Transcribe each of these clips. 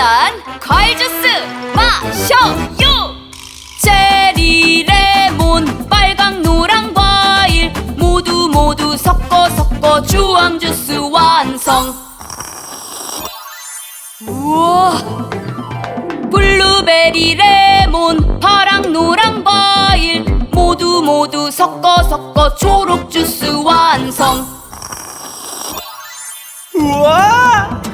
시원한 과일 주스 마셔요. 체리 레몬 빨강 노랑 과일 모두 모두 섞어 섞어 주황 주스 완성. 우와! 블루베리 레몬 파랑 노랑 과일 모두 모두 섞어 섞어 초록 주스 완성. 우와!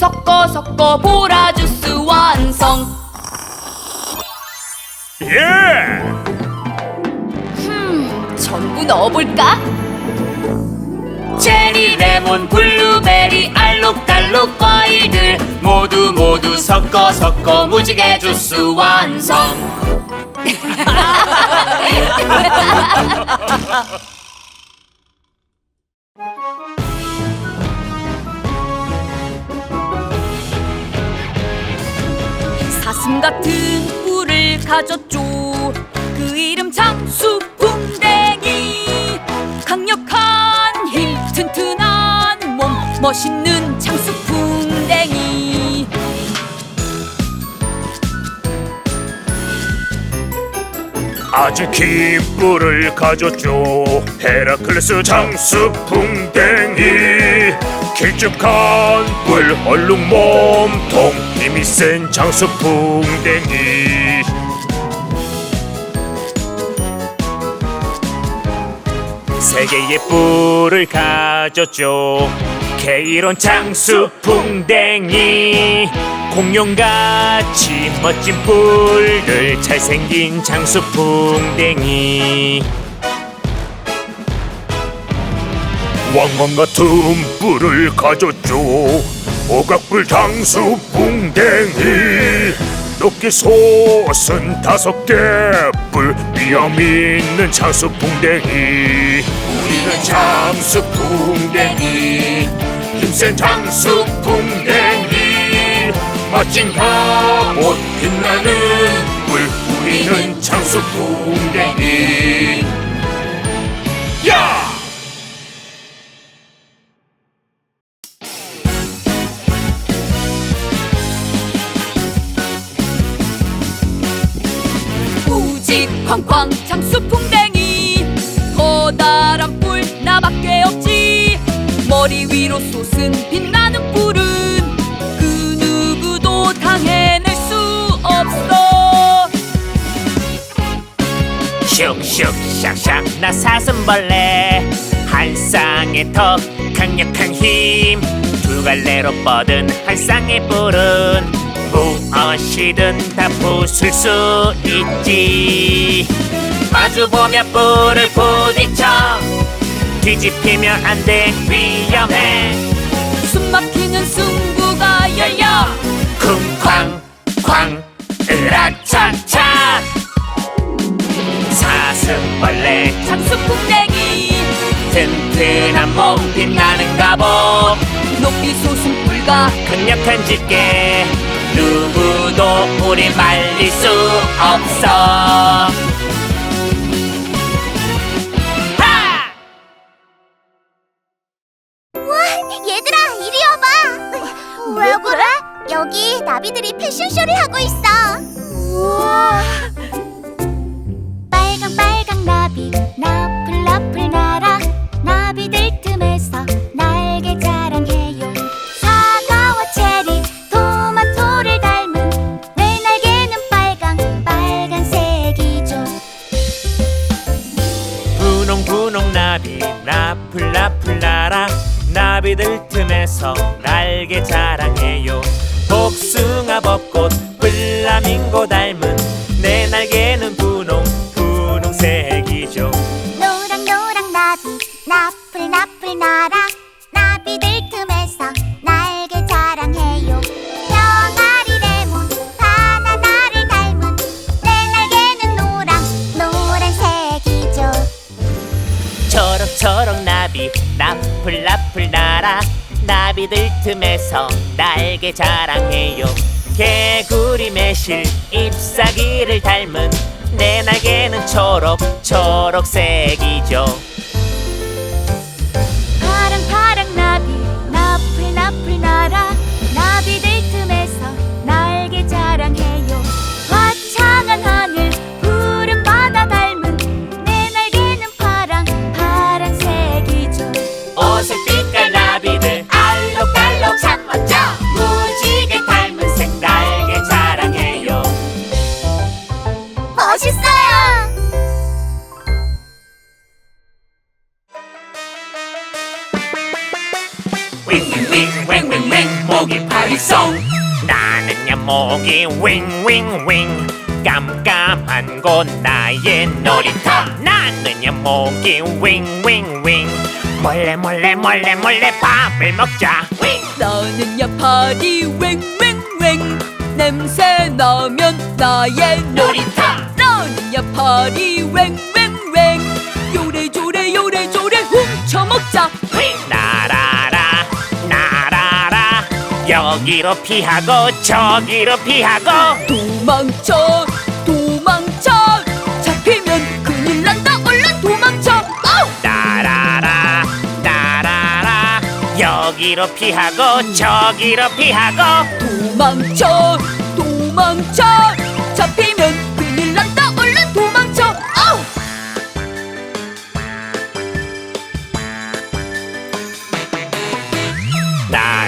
섞어 섞어 보라 주스 완성 예! 음 전부 넣어볼까? 체리 레몬 블루베리 알록달록 과일들 모두 모두 섞어 섞어 무지개 주스 완성 사슴 같은 뿔을 가졌죠. 그 이름 장수풍뎅이. 강력한 힘 튼튼한 몸 멋있는 장수 아주 긴 뿔을 가졌죠. 헤라클레스 장수 풍뎅이 길쭉한 뿔 얼룩 몸통 힘이 센 장수 풍뎅이. 세 개의 뿔을 가졌죠 케이론 장수 풍뎅이. 공룡같이 멋진 뿔들 잘생긴 장수 풍뎅이. 왕관 같은 뿔을 가졌죠. 오각뿔 장수 풍뎅이. 높게 솟은 다섯 개뿔 위험 있는 장수 풍뎅이. 우리는 장수 풍뎅이 힘센 장수풍뎅이. 멋진 갑옷 빛나는 뿔 우리는 장수풍뎅이 솟은 빛나는 뿔은 그 누구도 당해낼 수 없어. 슉슉 샥샥 나 사슴벌레. 한 쌍의 턱 강력한 힘. 두 갈래로 뻗은 한 쌍의 뿔은 무엇이든 다 부술 수 있지. 마주보면 뿔을 부딪혀 뒤집히면 안 돼 위험해. 숨 막히는 승부가 열려. 쿵쾅 쾅 으라차차. 사슴벌레 장수풍뎅이 튼튼한 몸 빛나는 갑옷 높이 솟은 뿔과 강력한 집게. 누구도 우리 말릴 수 없어 날개 자랑해요. 복숭아 벚꽃 플라밍고 닮은 내 날개는 분홍 분홍색이죠. 노랑 노랑 나비 나풀 나풀 날아 나비들 틈에서 날개 자랑해요. 병아리 레몬 바나나를 닮은 내 날개는 노랑 노란색이죠. 초록초록 나비 나풀 나풀 날아 나비들 틈에서 날개 자랑해요. 개구리 매실 잎사귀를 닮은 내 날개는 초록 초록색이죠 나는 야 목이 윙윙윙. 깜깜한 곳 나의 놀이터. 나는 야 목이 윙윙윙. 몰래 몰래 몰래 몰래 밥을 먹자. 윙! 나는 야파리 웽웽웽 냄새 나면 나의 놀이터. 나는 야파리 웽웽웽 요래조래 요래조래 훔쳐먹자. 날아라 날아라 여기로 피하고 저기로 피하고 도망쳐 도망쳐. 잡히면 큰일 난다. 얼른 도망쳐. 아우! 날아라 날아라. 여기로 피하고 저기로 피하고 도망쳐 도망쳐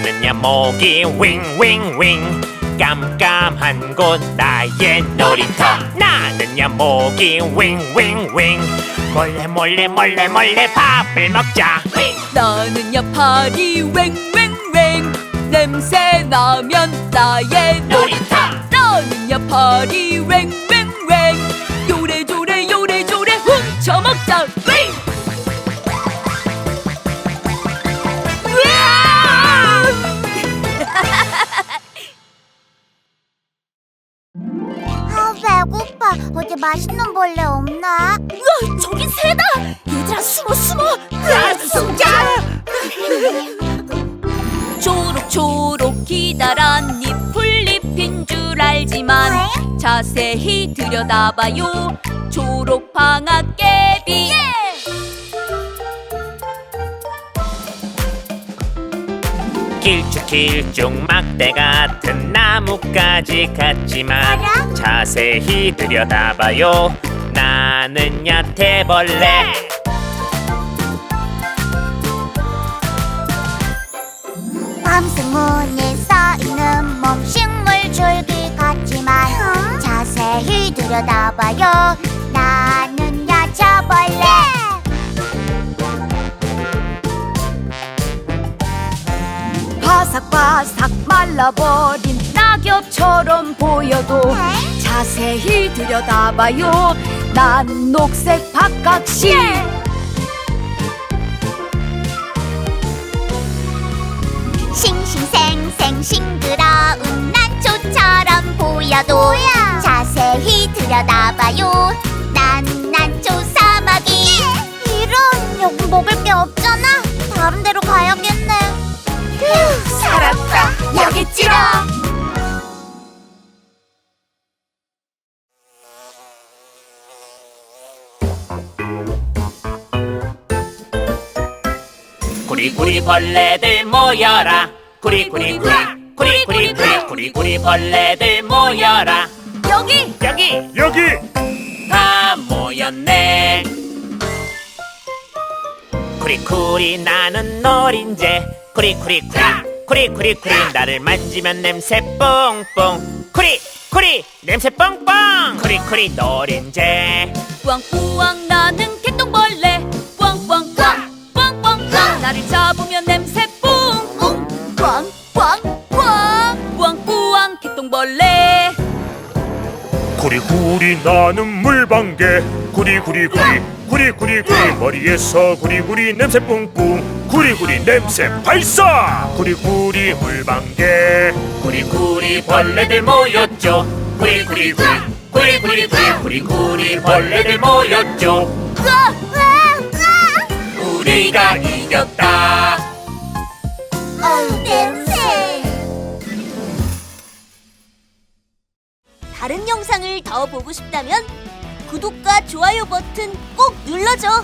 나는 야 목이 윙윙윙. 깜깜한 곳 나의 놀이터. 나는 야 목이 윙윙윙. 몰래 몰래 몰래 몰래 밥을 먹자. 나는 야 파리 웽웽웽 냄새 나면 나의 놀이터. 나는 야 파리 웽웽웽 요래조래 요래조래 훔쳐먹자 어디 맛있는 벌레 없나? 우와 저기 새다! 얘들아 숨어 숨어! 숨자! 초록초록 기다란 잎풀 잎인 줄 알지만 자세히 들여다봐요. 초록방앗개비 길쭉길쭉 막대 같은 나뭇가지 같지만 알아? 자세히 들여다봐요. 나는 야태벌레. 밤스문에 쌓이는 몸 식물 줄기 같지만 자세히 들여다봐요 바삭바삭 말라버린 낙엽처럼 보여도 자세히 들여다봐요. 난 녹색 박각시 싱싱생생 싱그러운 난초처럼 보여도 자세히 들여다봐요. 난 난초 사 구리구리 벌레들 모여라. 구리구리 구리 구리구리 구리 구리구리 벌레들 모여라. 여기. 여기. 여기. 다 모였네. 구리구리 나는 노린재. 구리구리 구리 구리구리 구리. 나를 만지면 냄새 뽕뽕. 구리 구리 냄새 뽕뽕. 구리구리 노린재. 뿌왕뿌왕 나는 개똥벌레 뿌왕뿌왕 나를 잡으면 냄새 뿡뿡! 뿌왕뿌왕 뿌왕뿌왕 개똥벌레! 구리구리 나는 물방개. 구리구리구리 구리구리구리. 머리에서 구리구리 냄새 뿜뿜 구리구리 냄새 발사! 구리구리 물방개. 구리구리 벌레들 모였죠. 구리구리구리. 구리구리구리. 구리구리 벌레들 모였죠. 우리가 이겼다 어우 냄새 다른 영상을 더 보고 싶다면 구독과 좋아요 버튼 꼭 눌러줘.